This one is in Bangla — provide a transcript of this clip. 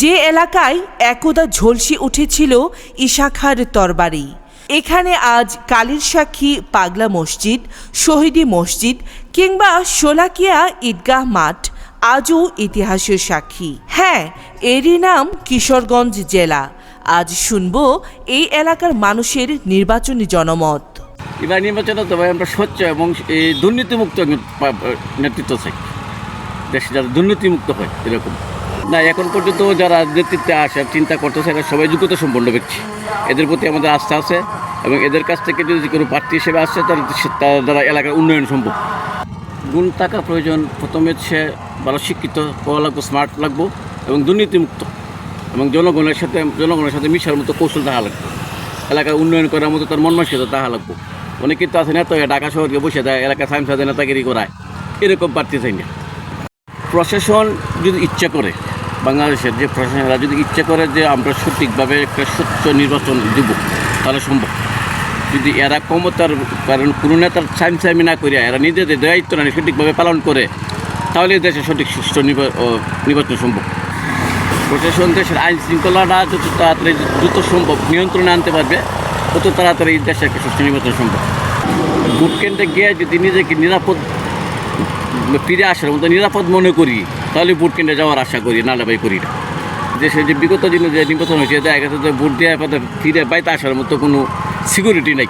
যে এলাকায় একদা ঝলসে উঠেছিল ইশাখার তরবারি, এখানে আজ কালীর সাক্ষী পাগলা মসজিদ, শহীদি মসজিদ কিংবা শোলাকিয়া ঈদগাহ মাঠ আজও ইতিহাসের সাক্ষী। হ্যাঁ এরই নাম কিশোরগঞ্জ জেলা। আজ শুনব এই এলাকার মানুষের নির্বাচনী জনমত। এবার নির্বাচনে তো ভাই আমরা স্বচ্ছ এবং দুর্নীতিমুক্ত নেতৃত্ব চাই। দেশে যারা দুর্নীতিমুক্ত হয় এরকম। না, এখন পর্যন্ত যারা নেতৃত্বে আসে, চিন্তা করতেছে, এরা সবাই যোগ্যতা সম্পন্ন ব্যক্তি। এদের প্রতি আমাদের আস্থা আছে এবং এদের কাছ থেকে যদি কোনো প্রার্থী হিসেবে আসছে তার দ্বারা এলাকার উন্নয়ন সম্ভব। গুণ থাকা প্রয়োজন। প্রথমে সে ভালো শিক্ষিত, হওয়া লাগবো স্মার্ট লাগবো এবং দুর্নীতিমুক্ত এবং জনগণের সাথে জনগণের সাথে মিশার মতো কৌশল তাহা লাগবে। এলাকার উন্নয়ন করার মতো তার মন মানসিকতা তাহা লাগবো। অনেকে তো আছে না ঢাকা শহরকে বসে দেয় এলাকা সাইন্স নেতাগিরি করায়। এরকম প্রার্থী চাই না। প্রশাসন যদি ইচ্ছা করে বাংলাদেশের যে প্রশাসনরা যদি ইচ্ছে করে যে আমরা সঠিকভাবে একটা স্বচ্ছ নির্বাচন দেব, তাহলে সম্ভব। যদি এরা ক্ষমতার কারণ কোনো নেতার সাইন সাইমি না করিয়া এরা নিজেদের দায়িত্ব না সঠিকভাবে পালন করে, তাহলে দেশে সঠিক নির্বা- নির্বাচন সম্ভব। প্রশাসন দেশের আইন শৃঙ্খলাটা যত তাড়াতাড়ি, দ্রুত সম্ভব নিয়ন্ত্রণে আনতে পারবে, তত তাড়াতাড়ি দেশে একটা সুষ্ঠু নির্বাচন সম্ভব। ভোট কেন্দ্রে গিয়ে যদি নিজেকে নিরাপদ, ফিরে আসার মতো নিরাপদ মনে করি তাহলে ভোট কেন্দ্রে যাওয়ার আশা করি নালে ভাই করি না। যে সে যে বিগত দিনে যে নির্বাচন হয়েছে, দেখা গেছে যে পথে ফিরে বাইতে আসার মতো কোনো সিকিউরিটি নাই।